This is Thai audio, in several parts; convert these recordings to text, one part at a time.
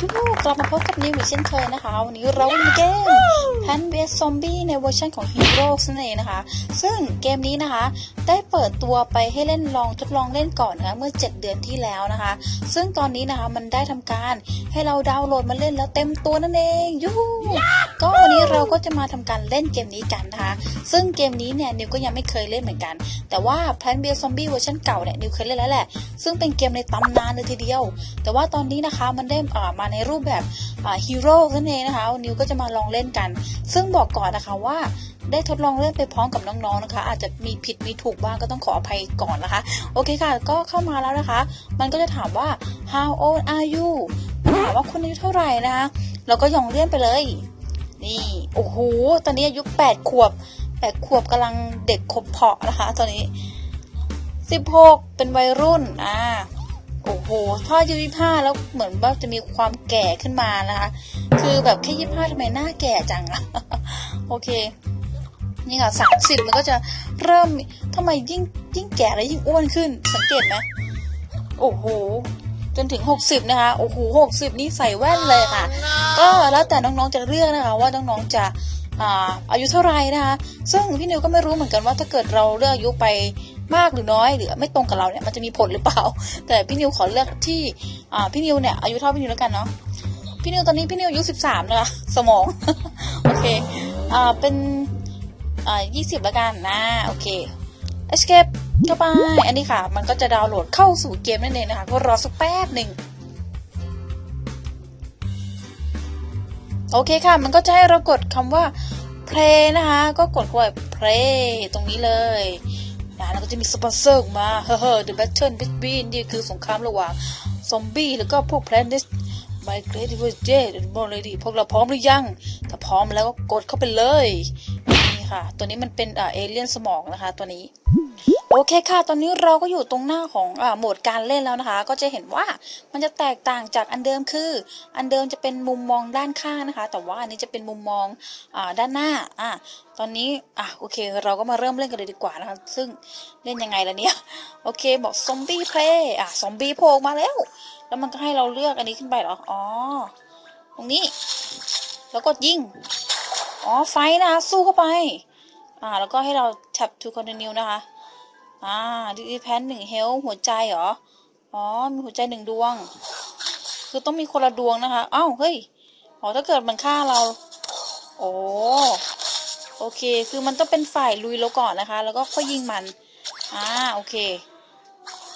ทุกลับมาพบกับนิวอีกเช่นเคยนะคะ วันนี้เราเล่นเกมแพนเวสซอมบี้ในเวอร์ชันของ Heroes นั่นเองนะคะ ซึ่งเกมนี้นะคะ ได้เปิดตัวไปให้เล่นลองทดลองเล่นก่อนนะคะเมื่อ 7 เดือนที่แล้วนะคะ ซึ่งตอนนี้นะคะมันได้ทำการให้เราดาวน์โหลดมาเล่นแล้วเต็มตัวนั่นเองยู เราก็จะมาทำการเล่นเกมนี้กันนะคะ ซึ่งเกมนี้เนี่ยนิวก็ยังไม่เคยเล่นเหมือนกัน แต่ว่า Plan vs Zombie เวอร์ชันเก่าเนี่ยนิวเคยเล่นแล้วแหละ ซึ่งเป็นเกมในตำนานเลยทีเดียว แต่ว่าตอนนี้นะคะมันได้มาในรูปแบบฮีโร่นั่นเองนะคะ นิวก็จะมาลองเล่นกัน ซึ่งบอกก่อนนะคะว่าได้ทดลองเล่นไปพร้อมกับน้องๆนะคะ อาจจะมีผิดมีถูกบ้างก็ต้องขออภัยก่อนนะคะ โอเคค่ะ ก็เข้ามาแล้วนะคะ มันก็จะถามว่า how old are you ถามว่าคุณอายุเท่าไหร่นะคะเราก็ย่องเลื่อนไปเลย นี่โอ้โหตอนนี้อายุแปดขวบแปดขวบกำลังเด็กขบเพาะนะคะ ตอนนี้สิบหกเป็นวัยรุ่นอ่าโอ้โหถ้าอายุยี่ห้าแล้วเหมือนว่าจะมีความแก่ขึ้นมานะคะ คือแบบแค่ยี่ห้าทำไมหน้าแก่จังอะโอเคนี่ค่ะสามสิบมันก็จะเริ่มทำไมยิ่งยิ่งแก่แล้วยิ่งอ้วนขึ้นสังเกตไหมโอ้โห จนถึงหกสิบนะคะ โอ้โหหกสิบนี่ใส่แว่นเลยค่ะ ก็แล้วแต่น้องๆจะเลือกนะคะ ว่าน้องๆจะอ่าอายุเท่าไหร่นะคะ ซึ่งพี่นิวก็ไม่รู้เหมือนกันว่าถ้าเกิดเราเลือกอายุไปมากหรือน้อยหรือไม่ตรงกับเราเนี่ยมันจะมีผลหรือเปล่า แต่พี่นิวขอเลือกที่อ่าพี่นิวเนี่ยอายุเท่าพี่นิวแล้วกันเนาะพี่นิวตอนนี้พี่นิวอายุสิบสามนะคะสมองโอเคอ่าเป็นอ่ายี่สิบแล้วกันนะโอเค escape เข้าไป อันนี้ค่ะ มันก็จะดาวน์โหลดเข้าสู่เกมนั่นเองนะคะ ก็รอสักแป๊บหนึ่งโอเคค่ะ มันก็จะให้เรากดคำว่า play นะคะ ก็กดเข้าไป play ตรงนี้เลยนะแล้วก็จะมีสปอนเซอร์ออกมา เฮ้อ the battle between นี่คือสงครามระหว่างซอมบี้แล้วก็พวก planet my great v i j a บอกเลยดิพวกเราพร้อมหรือยัง ถ้าพร้อมแล้วก็กดเข้าไปเลย นี่ค่ะ ตัวนี้มันเป็นเอเลี่ยนสมองนะคะตัวนี้ โอเคค่ะ ตอนนี้เราก็อยู่ตรงหน้าของอโหมดการเล่นแล้วนะคะ ก็จะเห็นว่ามันจะแตกต่างจากอันเดิมคือ อันเดิมจะเป็นมุมมองด้านข้างนะคะ แต่ว่าอันนี้จะเป็นมุมมองอด้านหน้าอะตอนนี้อะโอเค เราก็มาเริ่มเล่นกันเลยดีกว่านะคะ ซึ่งเล่นยังไงล่ะเนี่ย โอเค บอกซอมบี้เพลย์อะซอมบี้โผล่มาแล้ว แล้วมันก็ให้เราเลือกอันนี้ขึ้นไปเหรอ อ๋อ ตรงนี้ แล้วก็ยิง อ๋อ ไฟนะคะสู้เข้าไป อ่า แล้วก็ให้เรา tap to continue นะคะ อ่าดีแพนหนึ่งเฮลหัวใจเหรอ อ๋อ มีหัวใจหนึ่งดวง คือต้องมีคนละดวงนะคะ อ้าวเฮ้ย อ๋อ ถ้าเกิดมันฆ่าเรา โอ้โอเค คือมันต้องเป็นฝ่ายลุยเราก่อนนะคะ แล้วก็ค่อยยิงมัน อ่า โอเค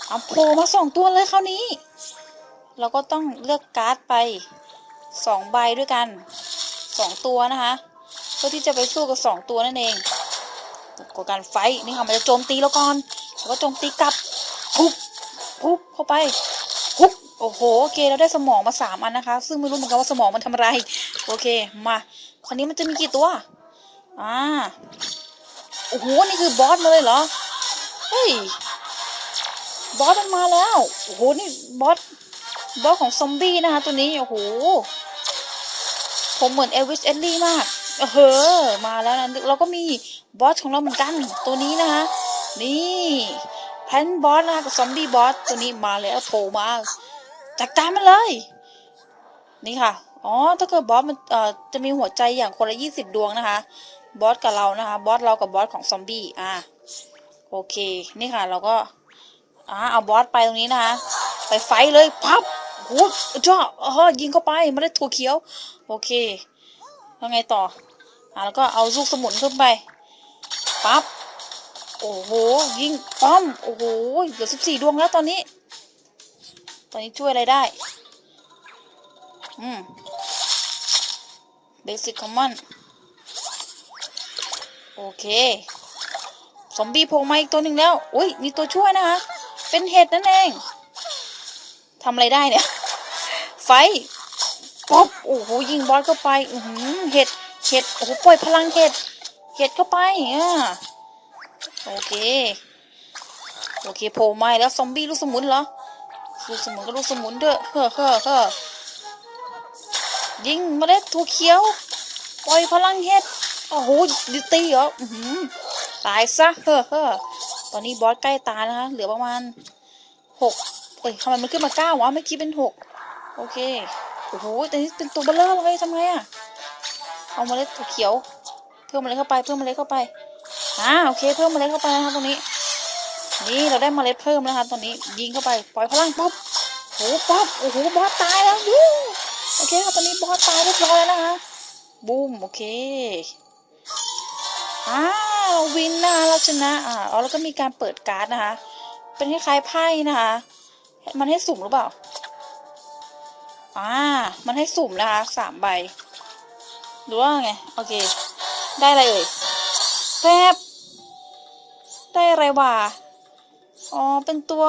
เอาโผล่มาสองตัวเลยคราวนี้ เราก็ต้องเลือกการ์ดไปสองใบด้วยกันสองตัวนะคะ เพื่อที่จะไปสู้กับสองตัวนั่นเอง กดการไฟนี่ค่ะมันจะโจมตีแล้วก่อนแล้วก็โจมตีกลับปุ๊บปุ๊บเข้าไปปุ๊บโอ้โหโอเคเราได้สมองมาสามอันนะคะ ซึ่งไม่รู้เหมือนกันว่าสมองมันทำอะไร โอเคมาคราวนี้มันจะมีกี่ตัวอ่าโอ้โหนี่คือบอสมาเลยเหรอเฮ้ยบอสมันมาแล้วโอ้โหนี่บอสบอสของซอมบี้นะคะตัวนี้โอ้โหผมเหมือนเอลวิสเอลลี่มากเออมาแล้วนะเราก็มี บอสของเราเหมือนกันตัวนี้นะคะนี่แพนบอสนะคะกับซอมบี้บอสตัวนี้มาแล้วโผล่มาจัดการมันเลย นี่ค่ะอ๋อถ้าเกิดบอสมันเอ่อจะมีหัวใจอย่างคนละยี่สิบดวงนะคะ บอสกับเรานะคะบอสเรากับบอสของซอมบี้อ่าโอเคนี่ค่ะ เราก็อ่าเอาบอสไปตรงนี้นะคะ ไปไฟเลยพับโอ้โหจ้าเออยิงเข้าไปไม่ได้ถั่วเขียว โอเคแล้วไงต่ออ่าแล้วก็เอาลูกสมุนขึ้นไป ปั๊บ โอ้โห ยิงป้อม โอ้โห เหลือสิบสี่ดวงแล้วตอนนี้ ตอนนี้ช่วยอะไรได้ อืมเบสิกคอมมอน โอเค ซอมบี้โผล่มาอีกตัวหนึ่งแล้ว อุ้ย มีตัวช่วยนะคะ เป็นเห็ดนั่นเอง ทำอะไรได้เนี่ย ไฟป๊อบ โอ้โห ยิงบอสเข้าไป อืเห็ด เห็ด โอ้โห ปล่อยพลังเห็ด เห็ดเข้าไปอ่าโอเค โอเคโผล่มาแล้วซอมบี้ลูกสมุนเหรอ ลูกสมุนก็ลูกสมุนเถอเฮ้อเฮ้อเฮ้อยิงเมล็ดถั่วเขียว ปล่อยพลังเห็ด โอ้โหดิตีเหรอตายซะ เฮ้อเฮ้อตอนนี้บอสใกล้ตายนะคะเหลือประมาณหกเอ้ยทำไมมันขึ้นมาเก้าวะเมื่อกี้เป็นหกโอเค โอ้โหแต่นี่เป็นตัวเบลเลอร์เลยทำไงอะเอาเมล็ดถั่วเขียว พิ่มเมล็ดเข้าไปเพิ่มเมล็ดเข้าไปอ่าโอเคเพิ่มเมล็ดเข้าไปนะครับตรงนี้ นี่เราได้เมล็ดเพิ่มแล้วครับตอนนี้ยิงเข้าไปปล่อยพลังป๊อปโอ้โหป๊อปโอ้โหบอสตายแล้วยูโอเคครับตอนนี้บอสตายเรียบร้อยแล้วนะคะบูมโอเคอ่าเราวินนะคะเราชนะอ่าแล้วก็มีการเปิดการ์ดนะคะ เป็นคล้ายๆไพ่นะคะ มันให้สุ่มหรือเปล่าอ่ามันให้สุ่มนะคะสามใบหรือว่าไงโอเค ได้อะไรเอ่ยแฟบได้อะไรวะอ๋อ เป็นตัว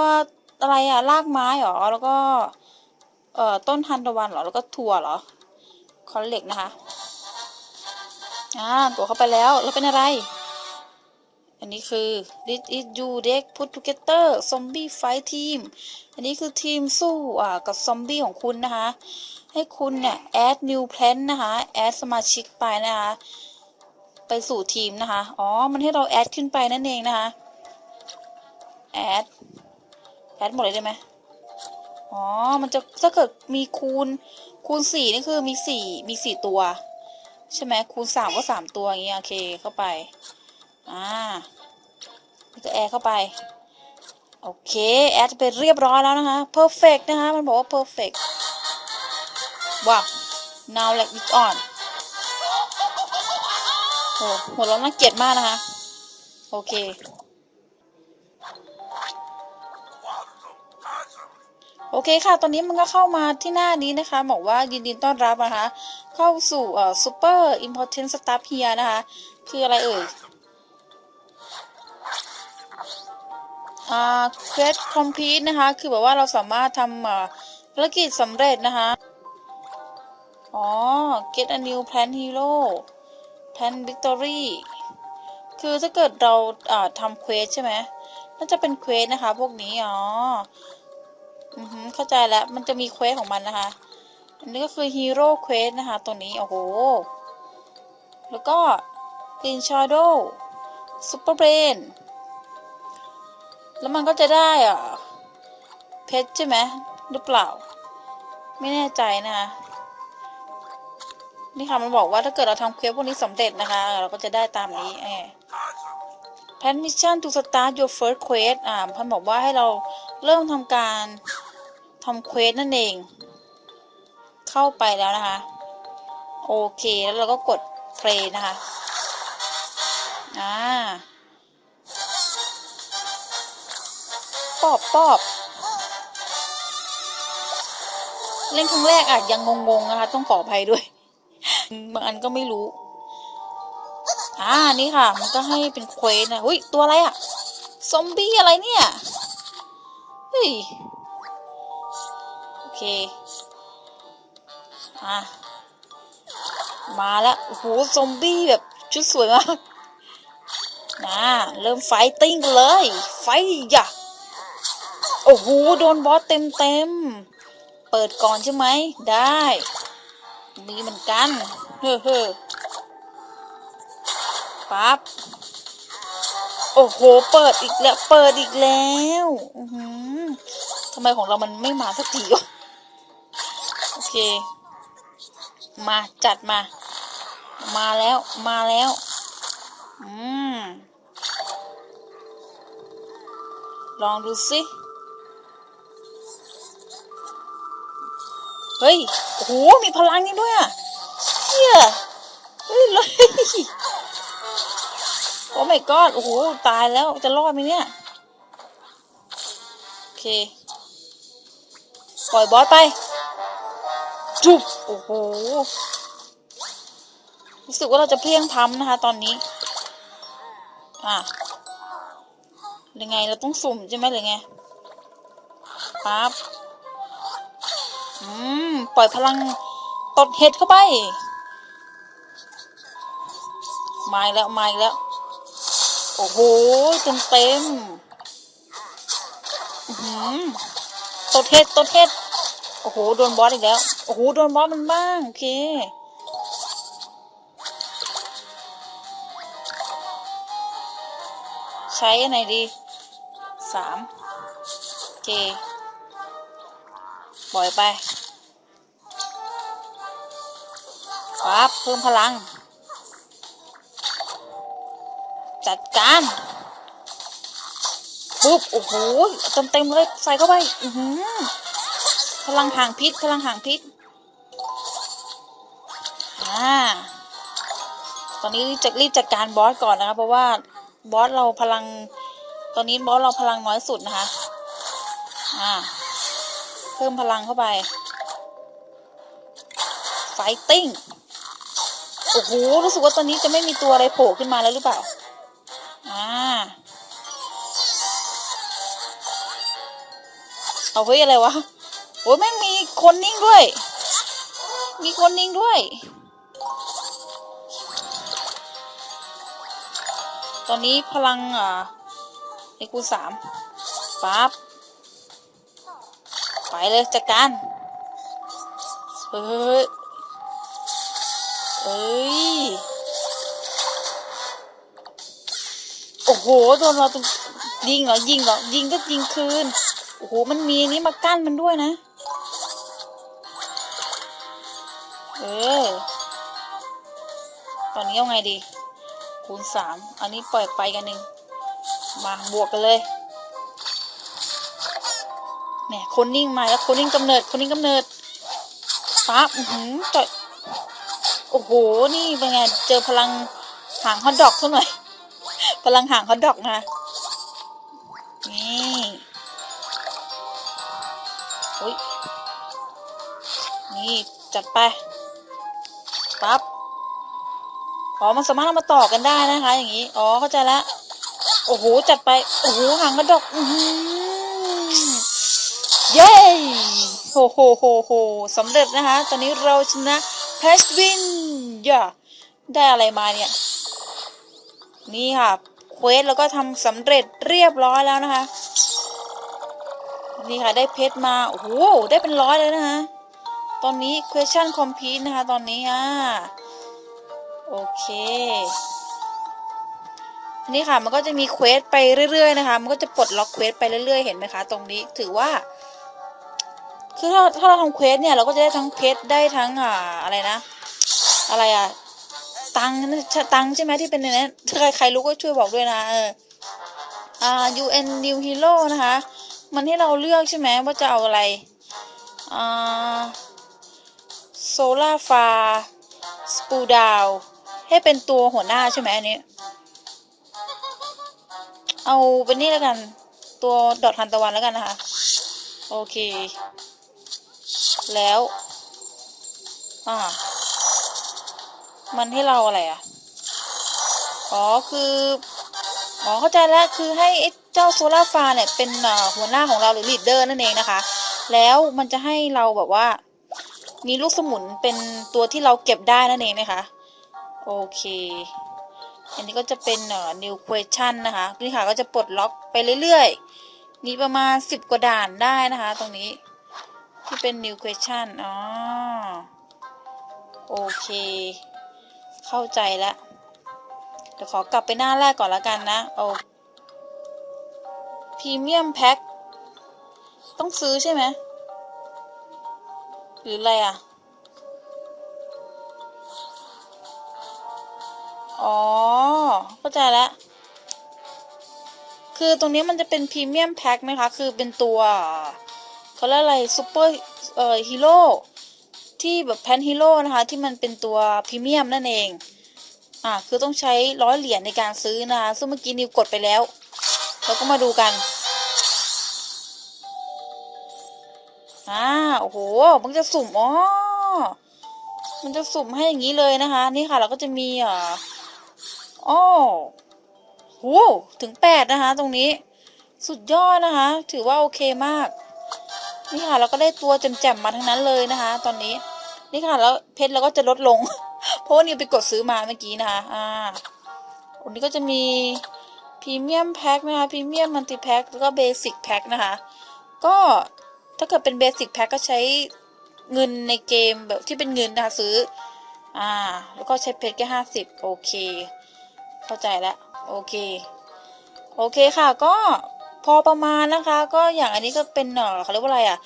อะไรอะรากไม้เหรอ แล้วก็ เอ่อ ต้นทันตะวันเหรอ แล้วก็ถั่วเหรอ คอนเหล็กนะคะ อ่ากดเข้าไปแล้ว แล้วเป็นอะไร อันนี้คือ this is you deck put together zombie fight team อันนี้คือทีมสู้อ่ากับซอมบี้ของคุณนะคะ ให้คุณเนี่ย add new plan นะคะ add สมาชิกไปนะคะ ไปสู่ทีมนะคะ อ๋อ มันให้เรา add ขึ้นไปนั่นเองนะคะ add add หมดเลยได้ไหมอ๋อ มันจะถ้าเกิดมีคูณ คูณสี่นี่คือมีสี่มีสี่ตัว ใช่ไหมคูณสามก็สามตัวอย่างเงี้ย โอเค เข้าไป อ่า นี่ก็แอร์เข้าไป โอเค แอดไปเรียบร้อยแล้วนะคะ perfect นะคะ มันบอกว่า perfect ว้าว now like it on โอ้หัวเราะน่าเกลียดมากนะคะ โอเค โอเคค่ะ ตอนนี้มันก็เข้ามาที่หน้านี้นะคะ บอกว่ายินดีต้อนรับนะคะ เข้าสู่เอ่อ super important stuff here นะคะ คืออะไรเอ่ย อ่า quest complete นะคะ คือแบบว่าเราสามารถทำอ่าภารกิจสำเร็จนะคะ อ๋อ get a new plan hero plan victory คือถ้าเกิดเราทำเควสใช่ไหมน่าจะเป็นเควสนะคะ พวกนี้อ๋ออือเข้าใจแล้วมันจะมีเควสของมันนะคะ อันนี้ก็คือฮีโร่เควสนะคะ ตัวนี้ โอ้โห แล้วก็ Green Shadow Super Brain แล้วมันก็จะได้อะเพชรใช่ไหมหรือเปล่า ไม่แน่ใจนะคะ นี่ค่ะมันบอกว่าถ้าเกิดเราทำเควสพวกนี้สำเร็จนะคะ เราก็จะได้ตามนี้แอบ Plan mission to start your first quest อ่าพันบอกว่าให้เราเริ่มทำการทำเควสนั่นเอง เข้าไปแล้วนะคะ โอเค แล้วเราก็กด play นะคะ อ่าปอบปอบเล่นครั้งแรกอาจยังงงๆนะคะ ต้องขออภัยด้วย บางอันก็ไม่รู้ อ่านี่ค่ะ มันก็ให้เป็นเควสนะอุ้ยตัวอะไรอะซอมบี้อะไรเนี่ยเฮ้ยโอเคอะมาแล้วโอ้โหซอมบี้แบบชุดสวยมากนะเริ่มไฟติ้งกันเลย ไฟอย่าโอ้โหโดนบอสเต็มเต็ม เปิดก่อนใช่ไหม ได้ มีเหมือนกัน เฮ้เฮ้ปั๊บ โอ้โห เปิดอีกแล้ว เปิดอีกแล้วอือทำไมของเรามันไม่มาสักทีวะโอเค มาจัดมา มาแล้วมาแล้ว อืมลองดูสิเฮ้ย โอ้โห มีพลังนี่ด้วยอะ เฮียเฮ้ยเลยโอ้ my god โอ้โหตายแล้วจะรอดไหมเนี่ย โอเค ปล่อยบอสไป จุบโอ้โห รู้สึกว่าเราจะเพลียงพ้ำนะคะ ตอนนี้ อะยังไงเราต้องสุ่มใช่ไหมหรือไงปั๊บอืม ปล่อยพลังตดเห็ดเข้าไป มาแล้วมาแล้ว โอ้โหเต็มเต็มๆอื้อหือตดเห็ดตดเห็ดโอ้โหโดนบอสอีกแล้ว โอ้โหโดนบอสมันบ้างโอเคใช้อันไหนดีสามโอเคปล่อยไปปั๊บเพิ่มพลัง จัดการปุ๊บโอ้โหเต็มเต็มเลยใส่เข้าไปอือหือพลังห่างพิษพลังห่างพิษอ่าตอนนี้จะรีบจัดการบอสก่อนนะคะเพราะว่าบอสเราพลัง ตอนนี้บอสเราพลังน้อยสุดนะคะอ่าเพิ่มพลังเข้าไปไฟติ้งโอ้โหรู้สึกว่าตอนนี้จะไม่มีตัวอะไรโผล่ขึ้นมาแล้วหรือเปล่า เอาเฮ้ยอะไรวะโอ้ยแม่งมีคนนิ่งด้วย มีคนนิ่งด้วย ตอนนี้พลังอ่าไอ้กูสามปั๊บไปเลยจัดการเฮ้ยเอ้ย โอ้โห โดนเราตรงยิงเหรอ ยิงเหรอ ยิงก็ยิงคืน อ้โห มันมีอันนี้มากั้นมันด้วยนะ เออ ตอนนี้เอาไงดี คูณสาม อันนี้ปล่อยไปกันหนึ่ง มาบวกกันเลยแหมคนนิ่งมาแล้วคนนิ่งกำเนิด คนนิ่งกำเนิดปั๊บอื้อหือต่อยโอ้โห นี่เป็นไง เจอพลังหางฮอตดอกซะหน่อย พลังหางฮอตดอกนะนี่ นี่จัดไปปั๊บอ๋อมันสามารถเอามาต่อกันได้นะคะ อย่างนี้ อ๋อเข้าใจแล้วโอ้โหจัดไป โอ้โหหางฮอตดอกอืเย้โหโหโหโหสำเร็จนะคะ ตอนนี้เราชนะแพชวินย่าได้อะไรมาเนี่ย นี่ค่ะเควสแล้วก็ทำสำเร็จเรียบร้อยแล้วนะคะ นี่ค่ะได้เพชรมา โอ้โหได้เป็นร้อยเลยนะคะ ตอนนี้ question complete นะคะ ตอนนี้อะโอเคนี่ค่ะมันก็จะมีเควสไปเรื่อยๆนะคะ มันก็จะปลดล็อกเควสไปเรื่อยๆ เห็นไหมคะ ตรงนี้ถือว่า คือถ้าถ้าเราทำเควสเนี่ยเราก็จะได้ทั้งเพชรได้ทั้งอ่าอะไรนะ อะไรอะตังตังใช่ไหมที่เป็นในนั้นถ้าใครใครรู้ก็ช่วยบอกด้วยนะเอออ่า UN New Hero นะคะ มันให้เราเลือกใช่ไหมว่าจะเอาอะไรอ่า โซล่าฟาสปูดาวให้เป็นตัวหัวหน้าใช่ไหมอันนี้ เอาเป็นนี่แล้วกัน ตัวดอททันตะวันแล้วกันนะคะ โอเค แล้ว อ่า มันให้เราอะไรอะ อ๋อ คืออ๋อเข้าใจแล้ว คือให้เจ้าโซล่าฟาเนี่ย เป็นหัวหน้าของเราหรือลีดเดอร์นั่นเองนะคะ แล้วมันจะให้เราแบบว่า มีลูกสมุนเป็นตัวที่เราเก็บได้นั่นเองนะคะ โอเค อันนี้ก็จะเป็นเอ่อ new question นะคะนี่ค่ะก็จะปลดล็อกไปเรื่อยๆ มีประมาณสิบกว่าด่านได้นะคะ ตรงนี้ ที่เป็น new question อ๋อ โอเค เข้าใจแล้วเดี๋ยวขอกลับไปหน้าแรกก่อนละกันนะเอาพรีเมียมแพ็คต้องซื้อใช่ไหม หรืออะไรอะ อ๋อ เข้าใจแล้ว คือตรงนี้มันจะเป็นพรีเมียมแพ็คนะคะ คือเป็นตัวเขาเรียกอะไรซูเปอร์เอ่อฮีโร่ที่แบบแพนฮีโร่นะคะ ที่มันเป็นตัวพรีเมียมนั่นเอง อ่าคือต้องใช้ร้อยเหรียญในการซื้อนะคะ ซึ่งเมื่อกี้นิวกดไปแล้วเราก็มาดูกัน อ่าโอ้โหมันจะสุ่มอ๋อมันจะสุ่มให้อย่างนี้เลยนะคะ นี่ค่ะเราก็จะมีอ่าอ๋อโหถึงแปดนะคะ ตรงนี้ สุดยอดนะคะ ถือว่าโอเคมาก นี่ค่ะเราก็ได้ตัวจแจ่มมาทั้งนั้นเลยนะคะ ตอนนี้ นี่ค่ะแล้วเพชรเราก็จะลดลง เพราะว่านิวไปกดซื้อมาเมื่อกี้นะคะ อ่าอันนี้ก็จะมีพรีเมียมแพ็คนะคะพรีเมียมมัลติแพ็คแล้วก็เบสิกแพ็คนะคะ ก็ ถ้าเกิดเป็นเบสิกแพ็คก็ใช้เงินในเกมแบบที่เป็นเงินนะคะซื้อ อ่า แล้วก็ใช้เพชรแค่ห้าสิบโอเค เข้าใจแล้วโอเค โอเคค่ะ ก็พอประมาณนะคะ ก็อย่างอันนี้ก็เป็นเออเขาเรียกว่าอะไรอะ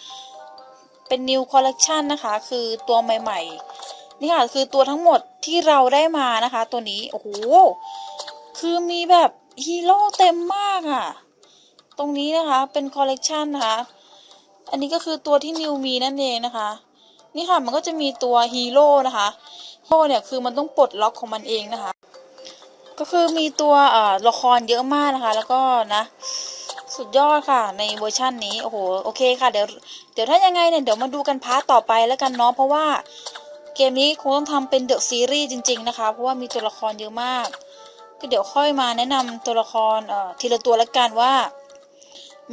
เป็น new collection นะคะ คือตัวใหม่ ๆ นี่ค่ะ คือตัวทั้งหมดที่เราได้มานะคะ ตัวนี้ โอ้โห คือมีแบบฮีโร่เต็มมากอะ่ะ ตรงนี้นะคะ เป็นคอลเลกชันนะคะ อันนี้ก็คือตัวที่นิวมีนั่นเองนะคะ นี่ค่ะมันก็จะมีตัวฮีโร่นะคะฮีโร่เนี่ยคือมันต้องปลดล็อกของมันเองนะคะ ก็คือมีตัวเอ่อละครเยอะมากนะคะ แล้วก็นะ สุดยอดค่ะ ในเวอร์ชันนี้โอ้โหโอเคค่ะเดี๋ยวเดี๋ยวถ้ายังไงเนี่ยเดี๋ยวมาดูกันพาร์ตต่อไปแล้วกันเนาะเพราะว่าเกมนี้คงต้องทำเป็นเดอะซีรีส์จริง ๆ นะคะ เพราะว่ามีตัวละครเยอะมาก ก็เดี๋ยวค่อยมาแนะนำตัวละครเอ่อทีละตัวละกันว่า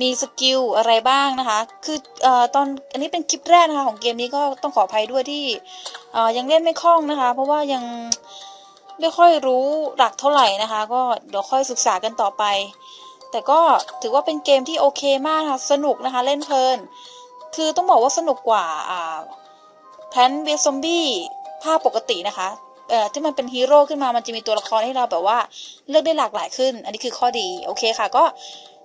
มีสกิลอะไรบ้างนะคะ คืออตอนอันนี้เป็นคลิปแรกนะคะของเกมนี้ก็ต้องขออภัยด้วยที่ยังเล่นไม่คล่องนะคะ เพราะว่ายังไม่ค่อยรู้หลักเท่าไหร่นะคะ ก็เดี๋ยวค่อยศึกษากันต่อไป แต่ก็ถือว่าเป็นเกมที่โอเคมากค่ะ สนุกนะคะ เล่นเพลิน คือต้องบอกว่าสนุกกว่าแพนเบซอมบี้ภาพปกตินะคะเอ่อที่มันเป็นฮีโร่ขึ้นมา มันจะมีตัวละครให้เราแบบว่า เลือกได้หลากหลายขึ้น อันนี้คือข้อดี โอเคค่ะ ก็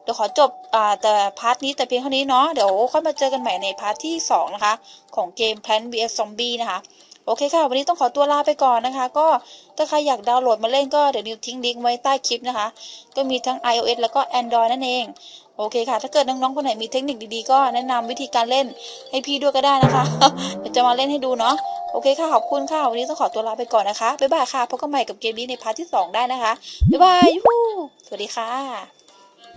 เดี๋ยวขอจบอแต่พาร์ทนี้แต่เพียงเท่านี้เนาะเดี๋ยวค่อยมาเจอกันใหม่ในพาร์ทที่ 2 นะคะ ของเกม Plant vs Zombie นะคะโอเคค่ะ วันนี้ต้องขอตัวลาไปก่อนนะคะ ก็ถ้าใครอยากดาวน์โหลดมาเล่นก็เดี๋ยวนิวทิ้งลิงก์ไว้ใต้คลิปนะคะ ก็มีทั้ง iOS แล้วก็ Android นั่นเอง โอเคค่ะ ถ้าเกิดน้องๆคนไหนมีเทคนิคดีๆ ก็แนะนำวิธีการเล่นให้พี่ด้วยก็ได้นะคะ เดี๋ยวจะมาเล่นให้ดูเนาะ โอเคค่ะ ขอบคุณค่ะ วันนี้ต้องขอตัวลาไปก่อนนะคะ บ๊ายบายค่ะ พบกันใหม่กับเกมนี้ในพาร์ทที่ 2 ได้นะคะ บ๊ายบายยูฮูสวัสดีค่ะ